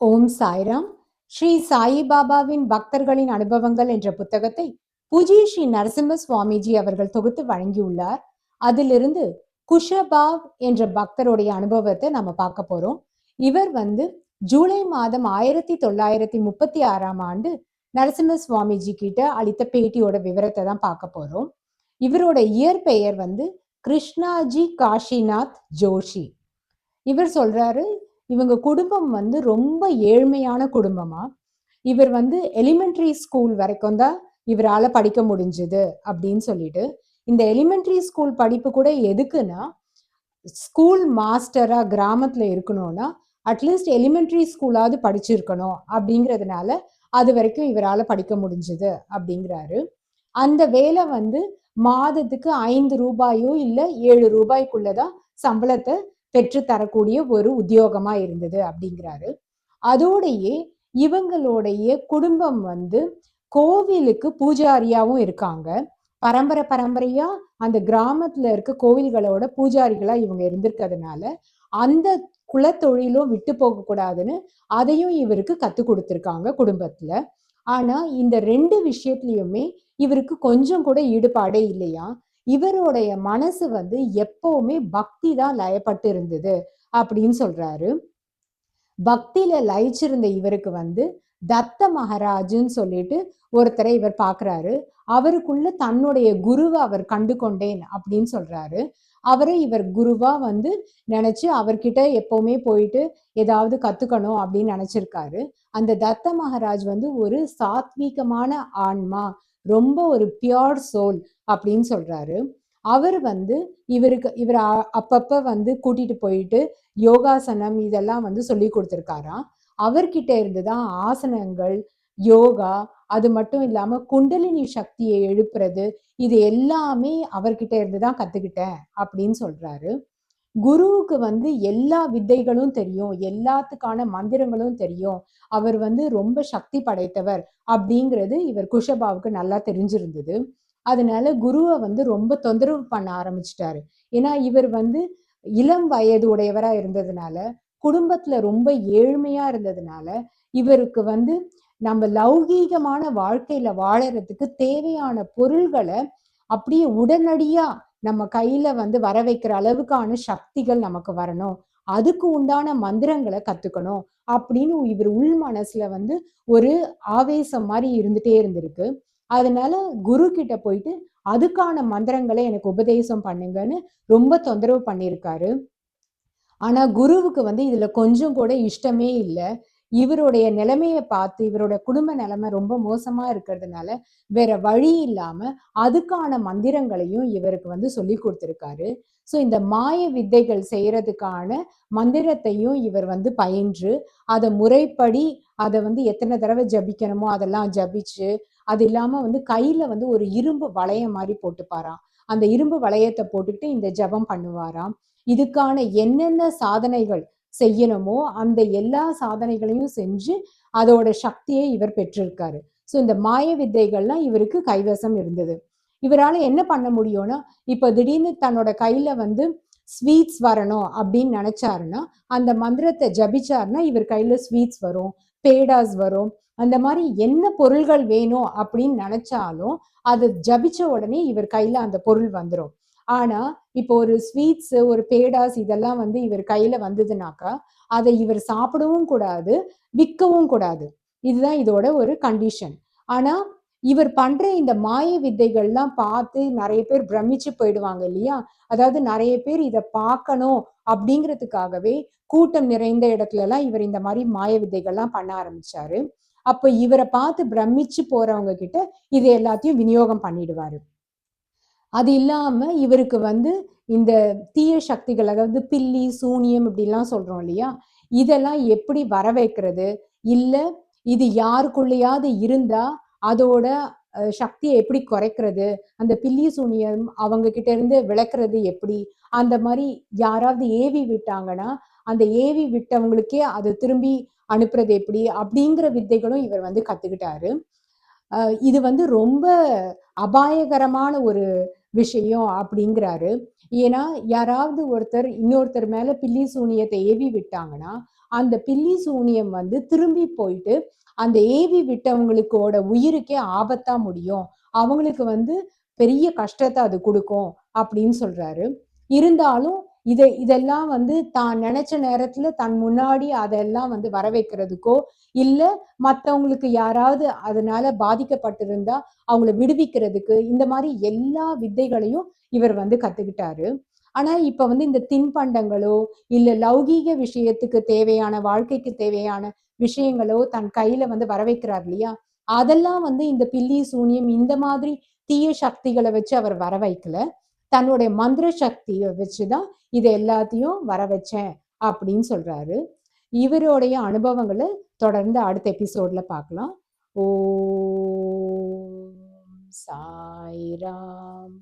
ஓம் சாய்ராம். ஸ்ரீ சாயிபாபாவின் பக்தர்களின் அனுபவங்கள் என்ற புத்தகத்தை பூஜ்ய ஸ்ரீ நரசிம்ம சுவாமிஜி அவர்கள் தொகுத்து வழங்கியுள்ளார். அதிலிருந்து குஷபாவ் என்ற பக்தருடைய அனுபவத்தை நம்ம பார்க்க போறோம். இவர் வந்து ஜூலை மாதம் ஆயிரத்தி தொள்ளாயிரத்தி முப்பத்தி ஆறாம் ஆண்டு நரசிம்ம சுவாமிஜி கிட்ட அளித்த பேட்டியோட விவரத்தை தான் பார்க்க போறோம். இவரோட இயற்பெயர் வந்து கிருஷ்ணாஜி காஷிநாத் ஜோஷி. இவர் சொல்றாரு இவங்க குடும்பம் வந்து ரொம்ப ஏழ்மையான குடும்பமா? இவர் வந்து எலிமெண்ட்ரி ஸ்கூல் வரைக்கும் தான் இவரால் படிக்க முடிஞ்சுது அப்படின்னு சொல்லிட்டு இந்த எலிமெண்ட்ரி ஸ்கூல் படிப்பு கூட எதுக்குன்னா ஸ்கூல் மாஸ்டரா கிராமத்துல இருக்கணும்னா அட்லீஸ்ட் எலிமெண்ட்ரி ஸ்கூலாவது படிச்சிருக்கணும் அப்படிங்கிறதுனால அது வரைக்கும் இவரால் படிக்க முடிஞ்சுது அப்படிங்கிறாரு. அந்த வேலை வந்து மாதத்துக்கு ஐந்து ரூபாயோ இல்லை ஏழு ரூபாய்க்குள்ளதான் சம்பளத்தை பெற்று தரக்கூடிய ஒரு உத்தியோகமா இருந்தது அப்படிங்கிறாரு. அதோடையே இவங்களுடைய குடும்பம் வந்து கோவிலுக்கு பூஜாரியாவும் இருக்காங்க. பரம்பரை பரம்பரையா அந்த கிராமத்துல இருக்க கோவில்களோட பூஜாரிகளா இவங்க இருந்திருக்கிறதுனால அந்த குலத்தொழிலும் விட்டு போக கூடாதுன்னு அதையும் இவருக்கு கத்து கொடுத்துருக்காங்க குடும்பத்துல. ஆனா இந்த ரெண்டு விஷயத்துலயுமே இவருக்கு கொஞ்சம் கூட ஈடுபாடே இல்லையா? இவருடைய மனசு வந்து எப்பவுமே பக்தி தான் லயப்பட்டு இருந்தது அப்படின்னு சொல்றாரு. பக்தியில லயிச்சிருந்த இவருக்கு வந்து தத்த மகாராஜுன்னு சொல்லிட்டு ஒருத்தரை இவர் பாக்குறாரு. அவருக்குள்ள தன்னுடைய குருவை அவர் கண்டு கொண்டேன் அப்படின்னு சொல்றாரு. அவரை இவர் குருவா வந்து நினைச்சு அவர்கிட்ட எப்பவுமே போயிட்டு ஏதாவது கத்துக்கணும் அப்படின்னு நினைச்சிருக்காரு. அந்த தத்த மகாராஜ் வந்து ஒரு சாத்வீகமான ஆன்மா ரொம்ப ஒரு பியோர் சோல் அப்படின்னு சொல்றாரு. அவர் வந்து இவருக்கு இவர் அப்பப்ப வந்து கூட்டிட்டு போயிட்டு யோகாசனம் இதெல்லாம் வந்து சொல்லி கொடுத்துருக்காராம். அவர்கிட்ட இருந்துதான் ஆசனங்கள் யோகா அது மட்டும் இல்லாம குண்டலினி சக்தியை எழுப்புறது இது எல்லாமே அவர்கிட்ட இருந்து தான் கத்துக்கிட்டேன் அப்படின்னு சொல்றாரு. குருவுக்கு வந்து எல்லா வித்தைகளும் தெரியும் எல்லாத்துக்கான மந்திரங்களும் தெரியும். அவர் வந்து ரொம்ப சக்தி படைத்தவர் அப்படிங்கிறது இவர் குஷபாவுக்கு நல்லா தெரிஞ்சிருந்தது. அதனால குருவை வந்து ரொம்ப தொந்தரவு பண்ண ஆரம்பிச்சிட்டாரு. ஏன்னா இவர் வந்து இளம் வயது உடையவரா இருந்ததுனால குடும்பத்துல ரொம்ப ஏழ்மையா இருந்ததுனால இவருக்கு வந்து நம்ம லௌகீகமான வாழ்க்கையில வாழறதுக்கு தேவையான பொருள்களை அப்படியே உடனடியா நம்ம கையில வந்து வர வைக்கிற அளவுக்கான சக்திகள் நமக்கு வரணும். அதுக்கு உண்டான மந்திரங்களை கத்துக்கணும் அப்படின்னு இவர் உள் மனசுல வந்து ஒரு ஆவேசம் மாதிரி இருந்துட்டே இருந்திருக்கு. அதனால குரு கிட்ட போயிட்டு அதுக்கான மந்திரங்களை எனக்கு உபதேசம் பண்ணுங்கன்னு ரொம்ப தொந்தரவு பண்ணியிருக்காரு. ஆனா குருவுக்கு வந்து இதுல கொஞ்சம் கூட இஷ்டமே இல்லை. இவருடைய நிலைமையை பார்த்து இவரோட குடும்ப நிலைமை ரொம்ப மோசமா இருக்கிறதுனால வேற வழி இல்லாம அதுக்கான மந்திரங்களையும் இவருக்கு வந்து சொல்லி கொடுத்துருக்காரு. ஸோ இந்த மாய வித்தைகள் செய்யறதுக்கான மந்திரத்தையும் இவர் வந்து பயின்று அதை முறைப்படி அதை வந்து எத்தனை தடவை ஜபிக்கணுமோ அதெல்லாம் ஜபிச்சு அது இல்லாம வந்து கையில வந்து ஒரு இரும்பு வளையம் மாதிரி போட்டுப்பாராம். அந்த இரும்பு வளையத்தை போட்டுக்கிட்டு இந்த ஜபம் பண்ணுவாராம். இதுக்கான என்னென்ன சாதனைகள் செய்யணுமோ அந்த எல்லா சாதனைகளையும் செஞ்சு அதோட சக்தியை இவர் பெற்றிருக்காரு. ஸோ இந்த மாய வித்தைகள்லாம் இவருக்கு கைவசம் இருந்தது. இவரால் என்ன பண்ண முடியும்னா இப்போ திடீர்னு தன்னோட கையில வந்து ஸ்வீட்ஸ் வரணும் அப்படின்னு நினைச்சாருன்னா அந்த மந்திரத்தை ஜபிச்சாருன்னா இவர் கையில ஸ்வீட்ஸ் வரும் பேடாஸ் வரும் அந்த மாதிரி என்ன பொருள்கள் வேணும் அப்படின்னு நினைச்சாலும் அதை ஜபிச்ச உடனே இவர் கையில அந்த பொருள் வந்துடும் ஆனா இப்போ ஒரு ஸ்வீட்ஸ் ஒரு பேடாஸ் இதெல்லாம் வந்து இவர் கையில வந்ததுனாக்கா அதை இவர் சாப்பிடவும் கூடாது விற்கவும் கூடாது. இதுதான் இதோட ஒரு கண்டிஷன் ஆனா இவர் பண்ற இந்த மாய வித்தைகள்லாம் பார்த்து நிறைய பேர் பிரமிச்சு போயிடுவாங்க இல்லையா? அதாவது நிறைய பேர் இதை பார்க்கணும் அப்படிங்கிறதுக்காகவே கூட்டம் நிறைந்த இடத்துல எல்லாம் இவர் இந்த மாதிரி மாய வித்தைகள்லாம் பண்ண ஆரம்பிச்சாரு. அப்ப இவரை பார்த்து பிரமிச்சு போறவங்க கிட்ட இது எல்லாத்தையும் விநியோகம் பண்ணிடுவாரு. அது இல்லாம இவருக்கு வந்து இந்த தீய சக்திகள் அதாவது பில்லி சூனியம் இப்படிலாம் சொல்றோம் இல்லையா? இதெல்லாம் எப்படி வர வைக்கிறது இல்லை இது யாருக்குள்ளேயாவது இருந்தா அதோட சக்தியை எப்படி குறைக்கிறது? அந்த பில்லி சூனியம் அவங்க கிட்ட இருந்து விளக்குறது எப்படி? அந்த மாதிரி யாராவது ஏவி விட்டாங்கன்னா அந்த ஏவி விட்டவங்களுக்கே அது திரும்பி அனுப்புறது எப்படி? அப்படிங்கிற வித்தைகளும் இவர் வந்து கத்துக்கிட்டாரு. இது வந்து ரொம்ப அபாயகரமான ஒரு விஷயம் அப்படிங்கிறாரு. ஏன்னா யாராவது ஒருத்தர் இன்னொருத்தர் மேல பில்லி சூனியத்தை ஏவி விட்டாங்கன்னா அந்த பில்லி சூனியம் வந்து திரும்பி போயிட்டு அந்த ஏவி விட்டவங்களுக்கோட உயிருக்கே ஆபத்தா முடியும். அவங்களுக்கு வந்து பெரிய கஷ்டத்தை அது கொடுக்கும் அப்படின்னு சொல்றாரு. இருந்தாலும் இதை இதெல்லாம் வந்து தான் நினைச்ச நேரத்துல தன் முன்னாடி அதெல்லாம் வந்து வர வைக்கிறதுக்கோ இல்ல மத்தவங்களுக்கு யாராவது அதனால பாதிக்கப்பட்டிருந்தா அவங்கள விடுவிக்கிறதுக்கு இந்த மாதிரி எல்லா வித்தைகளையும் இவர் வந்து கத்துக்கிட்டாரு. ஆனா இப்ப வந்து இந்த தின்பண்டங்களோ இல்ல லௌகீக விஷயத்துக்கு தேவையான வாழ்க்கைக்கு தேவையான விஷயங்களோ தன் கையில வந்து வர வைக்கிறார் இல்லையா? அதெல்லாம் வந்து இந்த பில்லி சூனியம் இந்த மாதிரி தீய சக்திகளை வச்சு அவர் வர வைக்கல தன்னுடைய மந்திர சக்தியை வச்சுதான் இது எல்லாத்தையும் வர வச்சேன் அப்படின்னு சொல்றாரு. இவருடைய அனுபவங்களை தொடர்ந்து அடுத்த எபிசோட்ல பார்க்கலாம். ஓ சாய்ராம்.